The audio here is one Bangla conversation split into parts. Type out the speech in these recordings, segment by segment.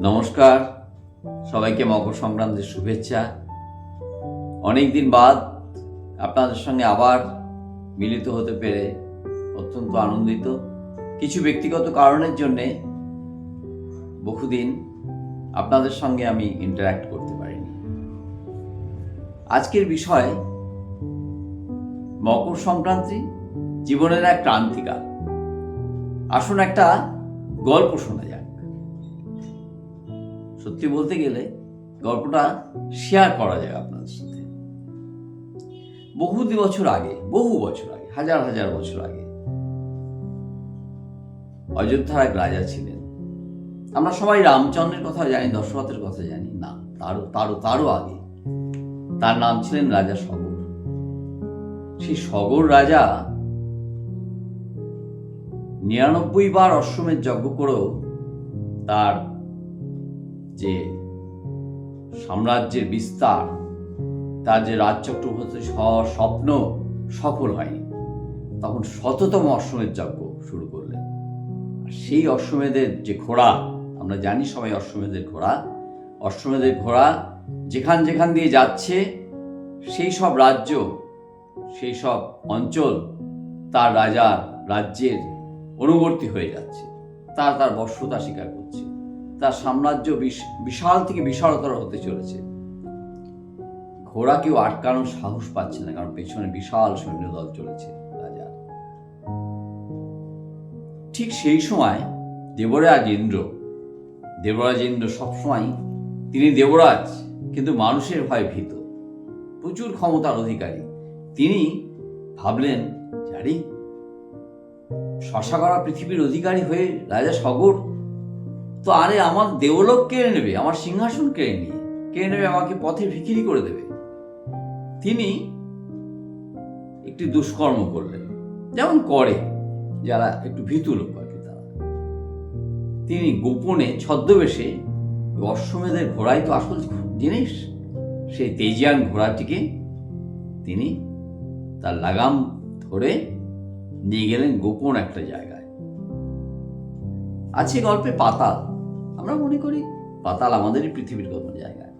নমস্কার। সবাইকে মকর সংক্রান্তির শুভেচ্ছা। অনেক দিন বাদ আপনাদের সঙ্গে আবার মিলিত হতে পেরে অত্যন্ত আনন্দিত। কিছু ব্যক্তিগত কারণের জন্যে বহুদিন আপনাদের সঙ্গে আমি ইন্টারাক্ট করতে পারিনি। আজকের বিষয় মকর সংক্রান্তি, জীবনের এক ক্রান্তিকাল। আসুন একটা গল্প শোনা যাক। সত্যি বলতে গেলে গল্পটা শেয়ার করা যায় আপনাদের সাথে। বহু বছর আগে, বহু বছর আগে, হাজার হাজার বছর আগে অযোধ্যার এক রাজা ছিলেন। আমরা সবাই রামচন্দ্রের কথা জানি, দশরথের কথা জানি। না, তারও তারও তারও আগে। তার নাম ছিলেন রাজা সগর। সেই সগর রাজা নিরানব্বই বার অশ্বমেধ যজ্ঞ করেও তার যে সাম্রাজ্যের বিস্তার, তার যে রাজচক্রবর্তী স্বপ্ন সফল হয়নি, তখন শততম অশ্বমেধ যজ্ঞ শুরু করলেন। আর সেই অশ্বমেধের যে ঘোড়া, আমরা জানি সবাই অশ্বমেধের ঘোড়া অশ্বমেধের ঘোড়া যেখান যেখান দিয়ে যাচ্ছে, সেই সব রাজ্য, সেই সব অঞ্চল তার রাজার রাজ্যের অনুবর্তী হয়ে যাচ্ছে, তার তার বর্ষতা স্বীকার করছে। তার সাম্রাজ্য বিশ- বিশাল থেকে বিশালতর হতে চলেছে। ঘোড়া কেউ আটকানোর সাহস পাচ্ছে না, কারণ পেছনে বিশাল সৈন্যদল চলেছে রাজা ঠিক সেই সময় দেবরাজ ইন্দ্র দেবরাজ ইন্দ্র সবসময়, তিনি দেবরাজ, কিন্তু মানুষের ভয় ভীত, প্রচুর ক্ষমতার অধিকারী। তিনি ভাবলেন শশা করা পৃথিবীর অধিকারী হয়ে রাজা সগর তো আরে আমার দেওলোক কেড়ে নেবে? আমার সিংহাসন কেড়ে নিয়ে কেড়ে নেবে আমাকে পথে ভিখিরি করে দেবে? তিনি একটি দুষ্কর্ম করলেন। যেমন করে যারা একটু ভীতু লোক আর তারা। তিনি গোপনে ছদ্মবেশে অশ্বমেধের ঘোড়াই তো আসল জিনিস, সেই তেজিয়ান ঘোড়াটিকে তিনি তার লাগাম ধরে নিয়ে গেলেন গোপন একটা জায়গায়। আছে গল্পে পাতাল। আমরা মনে করি পাতাল আমাদেরই পৃথিবীর কোনো জায়গায়।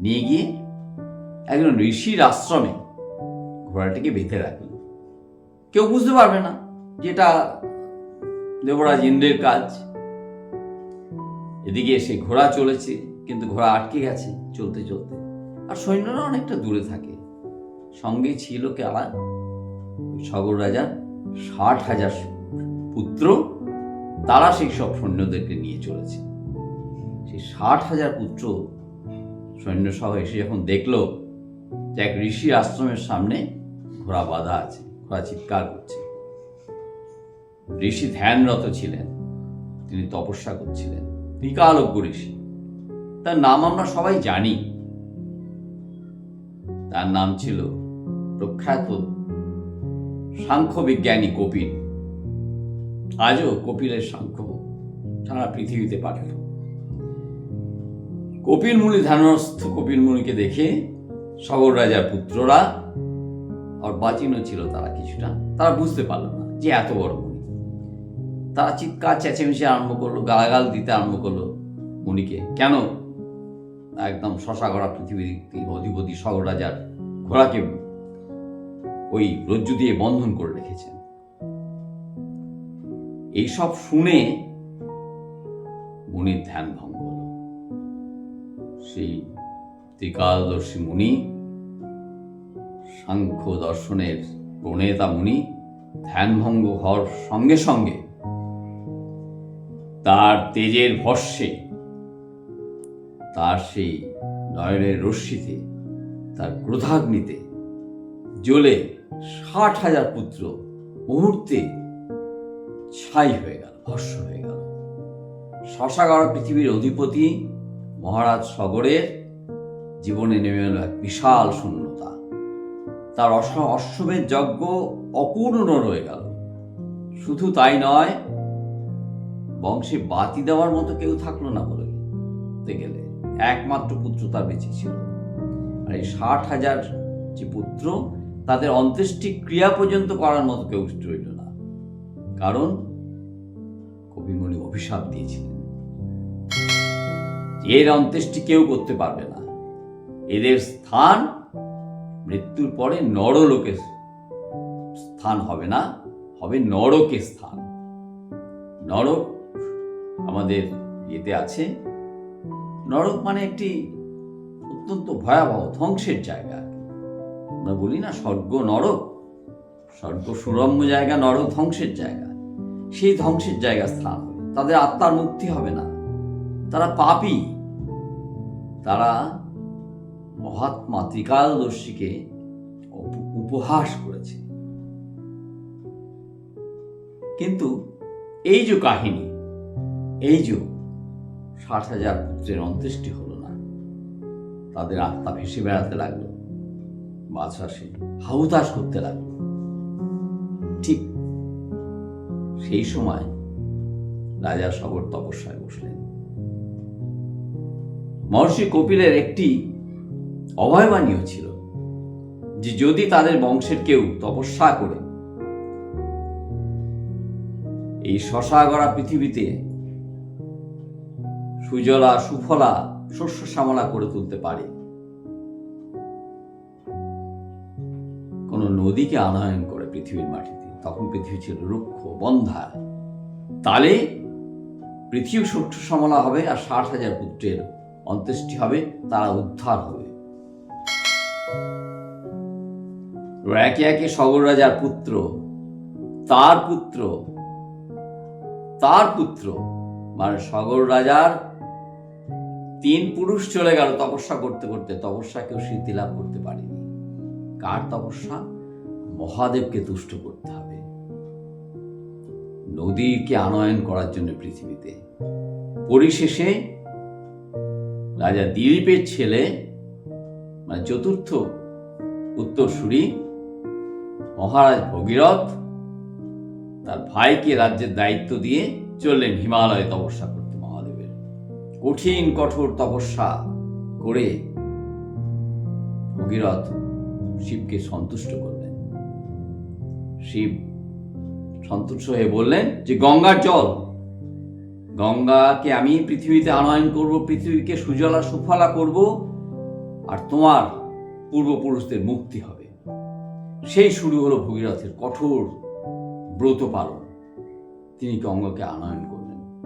নিয়ে গিয়ে একজন ঋষির আশ্রমে ঘোড়াটিকে বেঁধে রাখলেন কেউ বুঝতে পারবে না যেটা দেবরাজ ইন্দ্রের কাজ। এদিকে সে ঘোড়া চলেছে, কিন্তু ঘোড়া আটকে গেছে চলতে চলতে। আর সৈন্যরা অনেকটা দূরে থাকে। সঙ্গে ছিল ওই সগর রাজার ষাট হাজার পুত্র তারা সেই সব সৈন্যদেরকে নিয়ে চলেছে। সেই ষাট হাজার পুত্র সৈন্য সহ এসে যখন দেখল যে এক ঋষি আশ্রমের সামনে ঘোড়া বাঁধা আছে, ঘোড়া চিৎকার করছে। ঋষি ধ্যানরত ছিলেন, তিনি তপস্যা করছিলেন। বিকালজ্ঞ ঋষি, তার নাম আমরা সবাই জানি। তার নাম ছিল প্রখ্যাত সাংখ্য বিজ্ঞানী কপিল। আজও কপিলের সাংখ্য সারা পৃথিবীতে পাঠালো। কপিল মুনি ধ্যানস্থ কপিল মুনিকে দেখে সগর রাজার পুত্ররা, আর বাচিনও ছিল তারা কিছুটা, তারা বুঝতে পারল না যে এত বড় মুনি। তারা চিৎকার, চেঁচেমেচে আরম্ভ করল, গালাগাল দিতে আরম্ভ করল মুনিকে। কেন? একদম শশা করা পৃথিবীর অধিপতি সগর রাজার ঘোড়াকে ওই রজ্জু দিয়ে বন্ধন করে রেখেছেন। এইসব শুনে মুনির ধ্যান ভঙ্গ হলো। সেই ত্রিকালদর্শী মুনি, সাংখ্য দর্শনের প্রণেতা মুনি ধ্যানভঙ্গ হওয়ার সঙ্গে সঙ্গে তার তেজের ভস্যে, তার সেই নয়নের রশ্মিতে, তার ক্রোধাগ্নিতে জ্বলে ষাট হাজার পুত্র মুহূর্তে ছাই হয়ে গেল ভস্য হয়ে গেল। শশাগড় পৃথিবীর অধিপতি, মহারাজ সগরের জীবনে নেমে এলো এক বিশাল শূন্যতা। তার অস অশ্বমেধ যজ্ঞ অপূর্ণ রয়ে গেল। শুধু তাই নয়, বংশে বাতি দেওয়ার মতো কেউ থাকল না বলে গেলে। একমাত্র পুত্র তার বেঁচে ছিল। আর এই ষাট হাজার যে পুত্র, তাদের অন্ত্যেষ্টি ক্রিয়া পর্যন্ত করার মতো কেউ রইল না। কারণ কবিমণি অভিশাপ দিয়েছিলেন। এর অন্ত্যেষ্টি কেউ করতে পারবে না। এদের স্থান মৃত্যুর পরে নরলোকে স্থান হবে না, হবে নরকে স্থান। নরক আমাদের ইয়েতে আছে। নরক মানে একটি অত্যন্ত ভয়াবহ ধ্বংসের জায়গা। আমরা বলি না স্বর্গ নরক, স্বর্গ সুরম্য জায়গা নরক ধ্বংসের জায়গা। সেই ধ্বংসের জায়গা স্থান হবে। তাদের আত্মার মুক্তি হবে না। তারা পাপী। তারা মহাত্মা ত্রিকালদর্শীকে উপহাস করেছে। কিন্তু এই যে কাহিনী, এই যে ষাট হাজার পুত্রের অন্ত্যেষ্টি হলো না, তাদের আত্মা ভেসে বেড়াতে লাগল। বাদশাসে হাউতাস করতে লাগল। ঠিক সেই সময় রাজা সবর তপস্যায় বসলেন। মহর্ষি কপিলের একটি অভয়বাণীও ছিল যে যদি তাদের বংশের কেউ তপস্যা করে, এই শশা গড়া পৃথিবীতে সুজলা, সুফলা, শস্য শ্যামলা করে তুলতে পারে। কোন নদীকে আনয়ন করে পৃথিবীর মাটিতে। তখন পৃথিবী ছিল রুক্ষ বন্ধা তালে পৃথিবী শস্য শ্যামলা হবে আর ষাট হাজার পুত্রের অন্ত্যেষ্টি হবে, তারা উদ্ধার হবে। একে একে সগর রাজার পুত্র, তার পুত্র তার পুত্র মানে সগর রাজার তিন পুরুষ চলে গেল তপস্যা করতে করতে। তপস্যা কেউ সিদ্ধি লাভ করতে পারেনি। কার তপস্যা? মহাদেবকে তুষ্ট করতে হবে। নদীকে আনয়ন করার জন্য পৃথিবীতে। পরিশেষে রাজা দিলীপের ছেলে মানে চতুর্থ উত্তরসূরি মহারাজ ভগীরথ, তার ভাইকে রাজ্যের দায়িত্ব দিয়ে চললেন হিমালয়ে তপস্যা করতে মহাদেবের। কঠিন, কঠোর তপস্যা করে ভগীরথ শিবকে সন্তুষ্ট করলেন। শিব সন্তুষ্ট হয়ে বললেন যে, গঙ্গার জল, গঙ্গাকে আমি পৃথিবীতে আনয়ন করব, পৃথিবীকে সুজলা সুফলা করব, আর তোমার পূর্বপুরুষদের মুক্তি হবে। সেই শুরু হলো ভগীরথের কঠোর ব্রত পালন। তিনি গঙ্গাকে আনয়ন করলেন।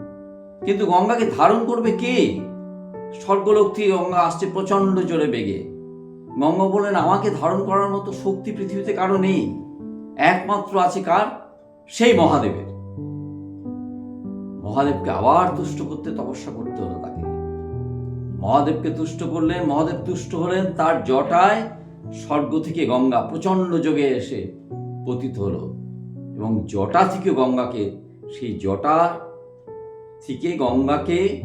কিন্তু গঙ্গাকে ধারণ করবে কে? স্বর্গলোক থেকে গঙ্গা আসছে প্রচণ্ড জোরে বেগে। গঙ্গা বললেন, আমাকে ধারণ করার মতো শক্তি পৃথিবীতে কারও নেই। একমাত্র আছে কার? সেই মহাদেবের। মহাদেবকে আবার তুষ্ট করতে তপস্যা করতে হলো তাকে। মহাদেবকে তুষ্ট করলেন মহাদেব তুষ্ট হলেন তার জটায় স্বর্গ থেকে গঙ্গা প্রচণ্ড যোগে এসে পতিত হলো এবং জটা থেকে গঙ্গাকে, সেই জটা থেকে গঙ্গাকে,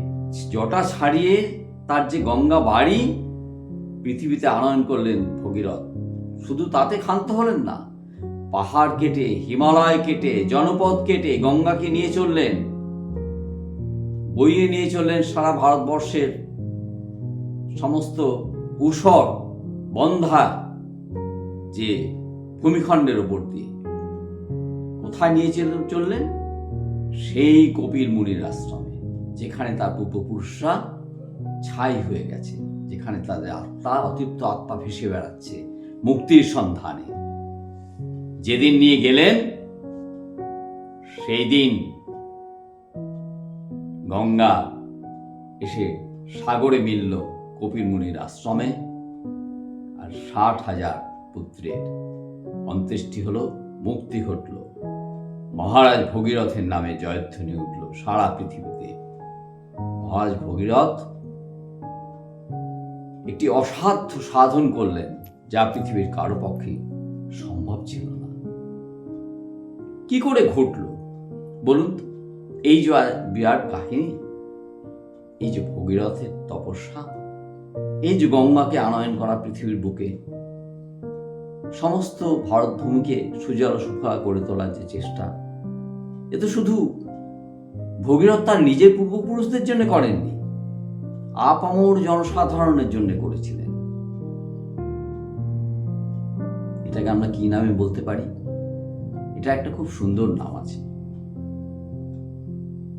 জটা ছাড়িয়ে তার যে গঙ্গা বাড়ি পৃথিবীতে আনয়ন করলেন ভগীরথ। শুধু তাতে ক্ষান্ত হলেন না পাহাড় কেটে, হিমালয় কেটে, জনপদ কেটে গঙ্গাকে নিয়ে চললেন। বইয়ে নিয়ে চললেন সারা ভারতবর্ষের সমস্ত উষর বন্ধা যে ভূমিখণ্ডের ওপর দিয়ে। কোথায় নিয়ে চললেন? সেই কপিল মুনির আশ্রমে, যেখানে তার পূর্বপুরুষরা ছাই হয়ে গেছে, যেখানে তাদের আত্মা অতৃপ্ত আত্মা ভেসে বেড়াচ্ছে, মুক্তির সন্ধানে। যেদিন নিয়ে গেলেন, সেই দিন গঙ্গা এসে সাগরে মিলল কপিল মুনির আশ্রমে, আর ষাট হাজার পুত্রের অন্ত্যেষ্টি হলো, মুক্তি ঘটল। মহারাজ ভগীরথের নামে জয়ধ্বনি উঠল সারা পৃথিবীতে। মহারাজ ভগীরথ একটি অসাধ্য সাধন করলেন, যা পৃথিবীর কারও পক্ষে সম্ভব ছিল না। কি করে ঘটল বলুন? এই যে বিরাট কাহিনী এই যে ভগীরথের তপস্যা, এই যে গঙ্গাকে আনয়ন করা পৃথিবীর বুকে, সমস্ত ভারত ভূমিকে সুজল সুফলা করে তোলার যে চেষ্টা, এ তো শুধু ভগীরথ তার নিজের পূর্বপুরুষদের জন্য করেননি আপামর জনসাধারণের জন্য করেছিলেন এটাকে আমরা কি নামে বলতে পারি এটা একটা খুব সুন্দর নাম আছে।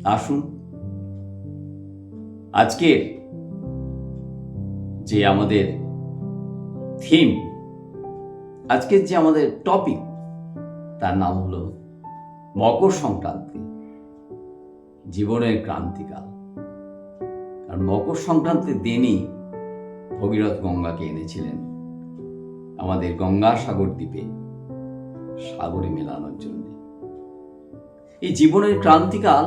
আসুন, আজকের যে আমাদের থিম আজকের যে আমাদের টপিক তার নাম হলো মকর সংক্রান্তি, জীবনের ক্রান্তিকাল। আর মকর সংক্রান্তির দিনই ভগীরথ গঙ্গাকে এনেছিলেন আমাদের গঙ্গাসাগর দ্বীপে। সাগরে মেলানোর জন্য। এই জীবনের ক্রান্তিকাল,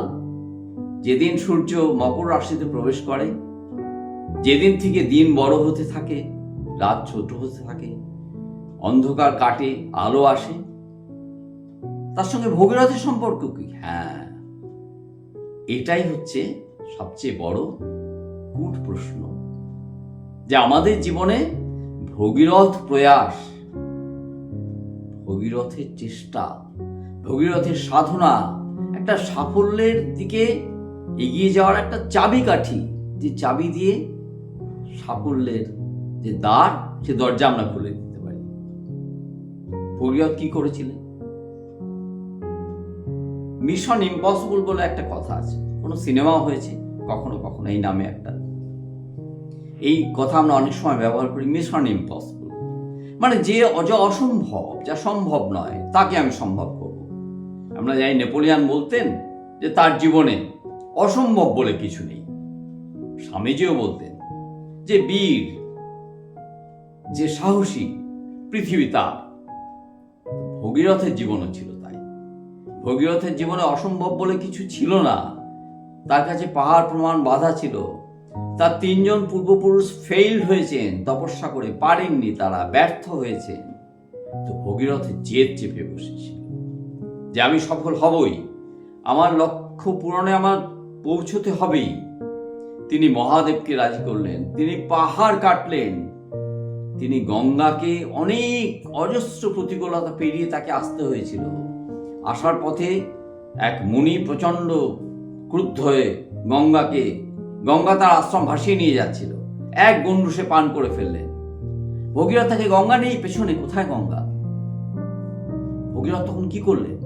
যেদিন সূর্য মকর রাশিতে প্রবেশ করে, যেদিন থেকে দিন বড় হতে থাকে, রাত ছোট হতে থাকে, অন্ধকার কাটে, আলো আসে, তার সঙ্গে ভগীরথের সম্পর্ক কি? হ্যাঁ এটাই হচ্ছে সবচেয়ে বড় কূট প্রশ্ন যে আমাদের জীবনে ভগীরথ প্রয়াস ভগীরথের চেষ্টা, ভগীরথের সাধনা, একটা সাফল্যের দিকে এগিয়ে যাওয়ার একটা চাবিকাঠি, যে চাবি দিয়ে সাফল্যের যে দ্বার, সে দরজা আমরা খুলে দিতে পারি। ভগীরথ কি করেছিলেন? মিশন ইম্পসিবল বলে একটা কথা আছে। কোনো সিনেমাও হয়েছে, কখনো কখনো এই নামে একটা। এই কথা আমরা অনেক সময় ব্যবহার করি মিশন ইম্পসিবল মানে যে যা অসম্ভব, যা সম্ভব নয়, তাকে আমি সম্ভব করব। আমরা জানি নেপোলিয়ান বলতেন যে তার জীবনে অসম্ভব বলে কিছু নেই। স্বামীজিও বলতেন যে বীর, যে সাহসী, পৃথিবী তার। ভগীরথের জীবনও ছিল তাই। ভগীরথের জীবনে অসম্ভব বলে কিছু ছিল না। তার কাছে পাহাড় প্রমাণ বাধা ছিল। তার তিনজন পূর্বপুরুষ ফেইল্ড হয়েছেন, তপস্যা করে পারেননি, তারা ব্যর্থ হয়েছেন। তো ভগীরথের জেদ চেপে বসেছিল যে আমি সফল হবই। আমার লক্ষ্য পূরণে আমার পৌঁছতে হবেই। তিনি মহাদেবকে রাজি করলেন, তিনি পাহাড় কাটলেন। তিনি গঙ্গাকে অনেক অজস্র প্রতিকূলতা পেরিয়ে তাকে আসতে হয়েছিল। আসার পথে এক মুনি প্রচণ্ড ক্রুদ্ধ হয়ে গঙ্গাকে গঙ্গা তার আশ্রম ভাসিয়ে নিয়ে যাচ্ছিল। এক গন্ডুসে পান করে ফেললেন। ভগীরথ তাকে গঙ্গা নেই পেছনে কোথায় গঙ্গা? ভগীরথ তখন কি করলেন?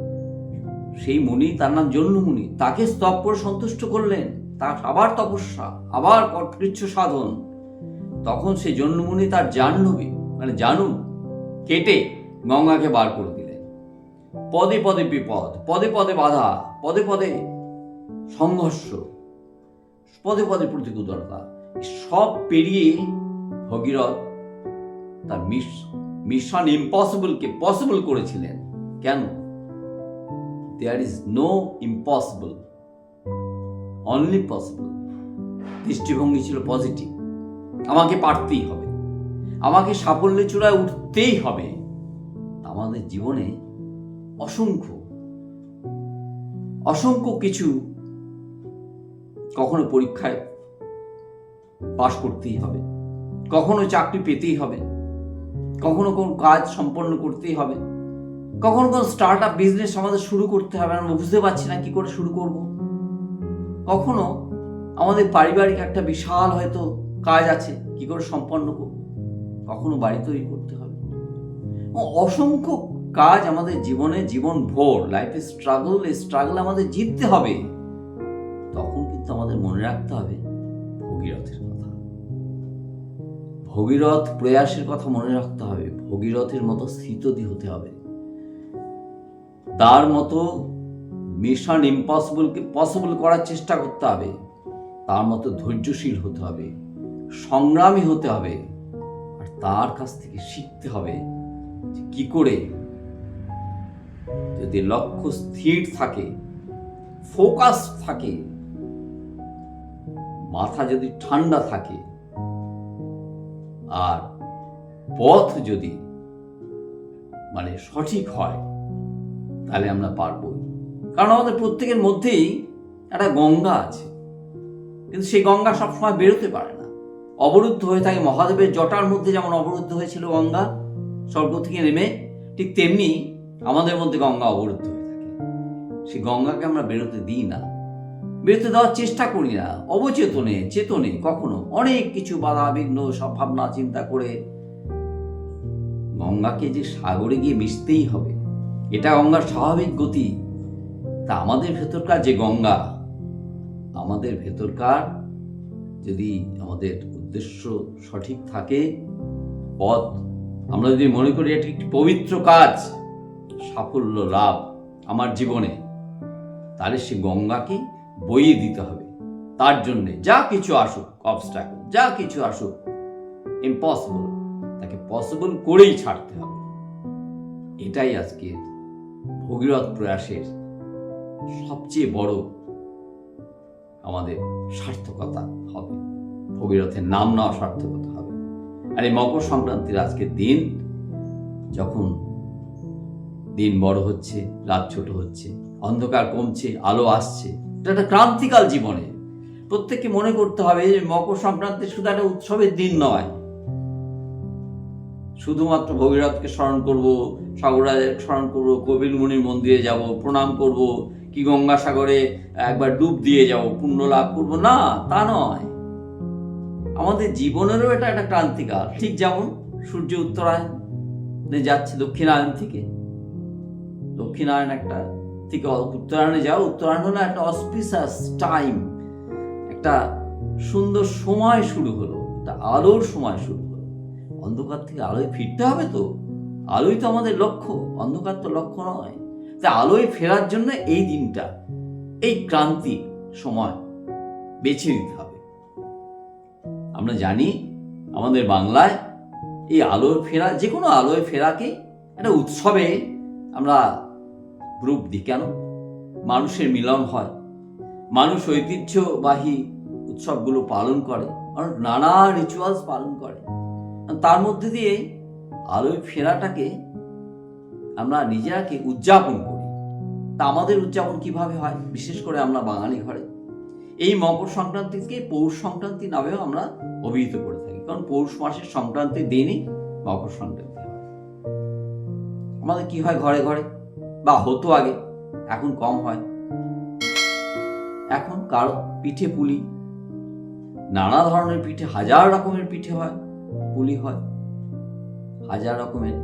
সেই মুনি তার নাম জন্য মুনি তাকে স্তব করে সন্তুষ্ট করলেন। তার আবার তপস্যা, আবার কৃচ্ছ সাধন। তখন সেই জন্মমুনি তার জাহ্নবী মানে জানু কেটে গঙ্গাকে বার করে দিলেন। পদে পদে বিপদ, পদে পদে বাধা, পদে পদে সংঘর্ষ। পদে পদে প্রতিকূলতা। সব পেরিয়ে ভগীরথ তার মিশন ইম্পসিবলকে পসিবল করেছিলেন। কেন? There is no impossible only possible দৃষ্টিভঙ্গি ছিল পজিটিভ আমাকে পারতেই হবে। আমাকে সাফল্যের চূড়ায় উঠতেই হবে। আমাদের জীবনে অসংখ্য অসংখ্য কিছু কখনো পরীক্ষায় পাশ করতেই হবে। কখনো চাকরি পেতেই হবে। কখনো কোন কাজ সম্পন্ন করতেই হবে। কখনো কোন স্টার্ট আপ বিজনেস আমাদের শুরু করতে হবে। আমরা বুঝতে পারছি না কি করে শুরু করব। কখনো আমাদের পারিবারিক একটা বিশাল হয়তো কাজ আছে, কি করে সম্পন্ন করব। কখনো বাড়ি তৈরি করতে হবে। অসংখ্য কাজ আমাদের জীবনে জীবন ভোর লাইফে স্ট্রাগল স্ট্রাগল আমাদের জিততে হবে। মনে রাখতে হবে ভগীরথের কথা। ভগীরথ প্রয়াসের কথা মনে রাখতে হবে, ভগীরথের মতো স্থিতদি হতে হবে। তার মতো মিশন ইম্পসিবলকে পসিবল করার চেষ্টা করতে হবে, তার মতো ধৈর্যশীল হতে হবে, সংগ্রামী হতে হবে, আর তার কাছ থেকে শিখতে হবে যে কি করে যদি লক্ষ্য স্থির থাকে ফোকাস থাকে মাথা যদি ঠান্ডা থাকে, আর পথ যদি মানে সঠিক হয়, তাহলে আমরা পারব। কারণ আমাদের প্রত্যেকের মধ্যেই একটা গঙ্গা আছে। কিন্তু সেই গঙ্গা সবসময় বেরোতে পারে না। অবরুদ্ধ হয়ে থাকে মহাদেবের জটার মধ্যে, যেমন অবরুদ্ধ হয়েছিল গঙ্গা, স্বর্গ থেকে নেমে ঠিক তেমনি আমাদের মধ্যে গঙ্গা অবরুদ্ধ হয়ে থাকে। সেই গঙ্গাকে আমরা বেরোতে দিই না। বেরোতে দেওয়ার চেষ্টা করি না। অবচেতনে, চেতনে, কখনো। অনেক কিছু বাধা, বিঘ্ন, সব ভাবনা, চিন্তা করে গঙ্গাকে যে সাগরে গিয়ে মিশতেই হবে, এটা গঙ্গার স্বাভাবিক গতি। তা আমাদের ভেতরকার যে গঙ্গা, আমাদের ভেতরকার যদি আমাদের উদ্দেশ্য সঠিক থাকে, পথ, আমরা যদি মনে করি এটি একটি পবিত্র কাজ, সাফল্য, লাভ আমার জীবনে, তাহলে সে গঙ্গাকে বইয়ে দিতে হবে। তার জন্যে যা কিছু আসুক অবস্ট্রাকল যা কিছু আসুক ইম্পসিবল তাকে পসিবল করেই ছাড়তে হবে। এটাই আজকের ভগীরথ প্রয়াসের সবচেয়ে বড় আমাদের সার্থকতা হবে। ভগীরথের নাম নেওয়া সার্থকতা হবে। আর এই মকর সংক্রান্তির আজকের দিন, যখন দিন বড় হচ্ছে, রাত ছোট হচ্ছে, অন্ধকার কমছে, আলো আসছে এটা একটা ক্রান্তিকাল জীবনে। প্রত্যেককে মনে করতে হবে যে মকর সংক্রান্তি শুধু একটা উৎসবের দিন নয়। শুধুমাত্র ভগীরথকে স্মরণ করব সাগরাজের স্মরণ করব কপিল মুনির মন্দিরে যাব, প্রণাম করব, কি গঙ্গাসাগরে একবার ডুব দিয়ে যাব, পুণ্য লাভ করব। না, তা নয়। আমাদের জীবনেরও এটা একটা ক্রান্তিকাল। ঠিক যেমন সূর্য উত্তরায়ণে যাচ্ছে দক্ষিণায়ন থেকে। দক্ষিণায়ন একটা থেকে উত্তরায়ণে যাও। উত্তরায়ণ হলো একটা অসপিসাস টাইম একটা সুন্দর সময় শুরু হলো। একটা আলোর সময় শুরু হলো। অন্ধকার থেকে আলোয় ফিরতে হবে তো। আলোই তো আমাদের লক্ষ্য। অন্ধকার তো লক্ষ্য নয়। তা আলোয় ফেরার জন্য এই দিনটা, এই ক্রান্তি সময় বেছে নিতে হবে। আমরা জানি আমাদের বাংলায় এই আলোয় ফেরা যে কোনো আলোয় ফেরাকে একটা উৎসবে আমরা রূপ দিই কেন? মানুষের মিলন হয়। মানুষ ঐতিহ্যবাহী উৎসবগুলো পালন করে মানুষ নানা রিচুয়ালস পালন করে। তার মধ্যে দিয়ে আলোয় ফেরাটাকে আমরা নিজেরাকে উদযাপন করি। তা আমাদের উদযাপন কীভাবে হয়? বিশেষ করে আমরা বাঙালি ঘরে। এই মকর সংক্রান্তিকে পৌষ সংক্রান্তি নামেও আমরা অভিহিত করে থাকি। কারণ পৌষ মাসের সংক্রান্তির দিনই মকর সংক্রান্তি আমাদের কি হয় ঘরে ঘরে? বা হতো আগে, এখন কম হয়। এখন কারও পিঠে পুলি, নানা ধরনের পিঠে, হাজার রকমের পিঠে হয়, পুলি হয়, হাজার রকমের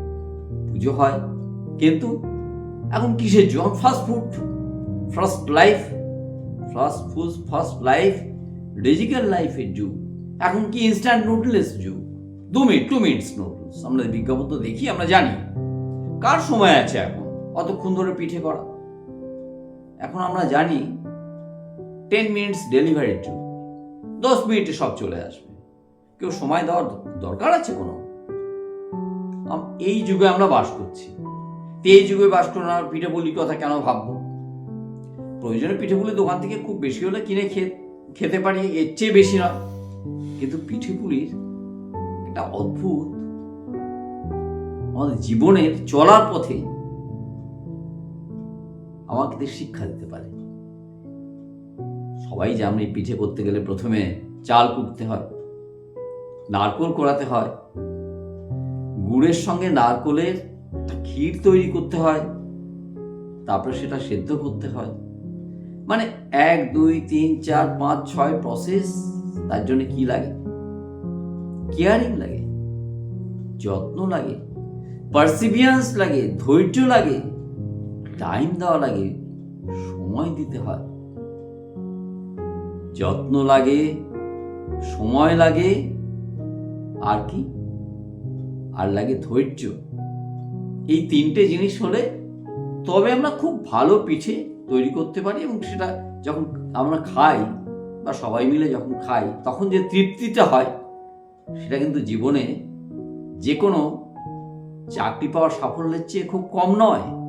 পুজো হয়। কিন্তু এখন কিসের যুগ fast food fast life fast food fast life digital লাইফের যুগ। এখন কি ইনস্ট্যান্ট নুডলস যুগ? দু মিনিট টু মিনিটস নুডলস আমরা বিজ্ঞাপন তো দেখি, আমরা জানি। কার সময় আছে এখন? অতক্ষণ ধরে পিঠে করা। এখন আমরা জানি টেন মিনিটস ডেলিভারির যুগ দশ মিনিটে সব চলে আসবে। কেউ সময় দেওয়ার দরকার আছে কোনো? এই যুগে আমরা বাস করছি। এই যুগে বাস করে না, পিঠে পুলির কথা কেন ভাববো? প্রয়োজনে পিঠে পুলি দোকান থেকে খুব বেশি হলে কিনে খেতে পারি, এর চেয়ে বেশি নয়। কিন্তু পিঠে পুলির একটা অদ্ভুত, আমাদের জীবনের চলার পথে আমাকে শিক্ষা দিতে পারে। সবাই জানে পিঠে করতে গেলে প্রথমে চাল কুটতে হয়, নারকোল করাতে হয়, গুড়ের সঙ্গে নারকোলের ক্ষীর তৈরি করতে হয়, তারপরে সেটা সেদ্ধ করতে হয়। মানে এক, দুই, তিন, চার, পাঁচ, ছয় প্রসেস তার জন্য কি লাগে? কেয়ারিং লাগে, যত্ন লাগে পারসিভিয়ান্স লাগে, ধৈর্য লাগে টাইম দেওয়া লাগে, সময় দিতে হয়। যত্ন লাগে, সময় লাগে, আর কি? আর লাগে ধৈর্য। এই তিনটে জিনিস হলে তবে আমরা খুব ভালো পিঠে তৈরি করতে পারি এবং সেটা যখন আমরা খাই বা সবাই মিলে যখন খাই, তখন যে তৃপ্তিটা হয়, সেটা কিন্তু জীবনে যে কোনো চাকরি পাওয়ার সাফল্যের চেয়ে খুব কম নয়।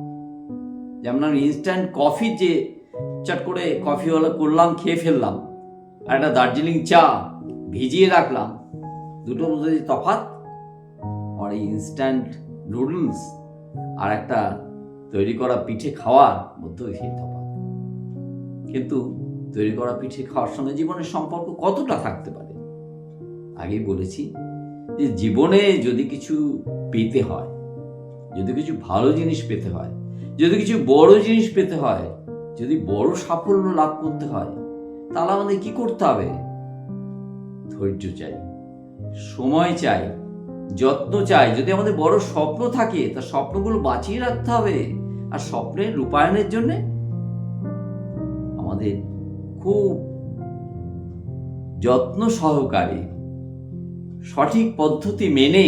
যেমন আমি ইনস্ট্যান্ট কফি যে চট করে কফি কফিওয়ালা করলাম, খেয়ে ফেললাম, আর একটা দার্জিলিং চা ভিজিয়ে রাখলাম দুটোর মধ্যে যে তফাৎ, আর এই ইনস্ট্যান্ট নুডলস আর একটা তৈরি করা পিঠে খাওয়ার মধ্যে সেই তফাৎ। কিন্তু তৈরি করা পিঠে খাওয়ার সঙ্গে জীবনের সম্পর্ক কতটা থাকতে পারে? আগেই বলেছি যে জীবনে যদি কিছু পেতে হয়, যদি কিছু ভালো জিনিস পেতে হয় যদি কিছু বড় জিনিস পেতে হয়, যদি বড় সাফল্য লাভ করতে হয়, তাহলে আমাদের কি করতে হবে? ধৈর্য চাই, সময় চাই, যত্ন চাই। যদি আমাদের বড় স্বপ্ন থাকে, তা স্বপ্নগুলো বাঁচিয়ে রাখতে হবে। আর স্বপ্নের রূপায়ণের জন্য আমাদের খুব যত্ন সহকারে সঠিক পদ্ধতি মেনে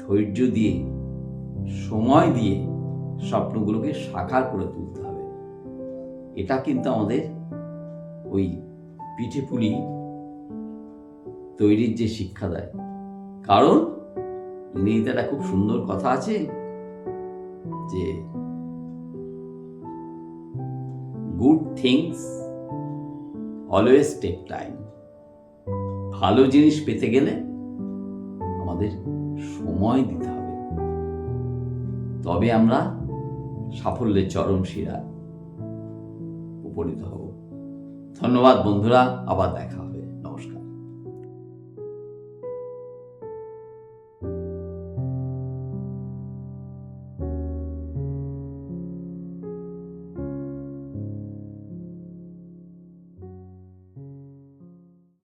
ধৈর্য দিয়ে, সময় দিয়ে স্বপ্নগুলোকে সাকার করে তুলতে হবে। এটা কিন্তু আমাদের ওই পিঠে পুলি তৈরির যে শিক্ষা দেয়। কারণ ইংরেজিতে খুব সুন্দর কথা আছে যে, good things always take time. ভালো জিনিস পেতে গেলে আমাদের সময় দিতে হবে। তবে আমরা সাফল্যের চরম শিরা উপনীত হব। ধন্যবাদ বন্ধুরা আবার দেখা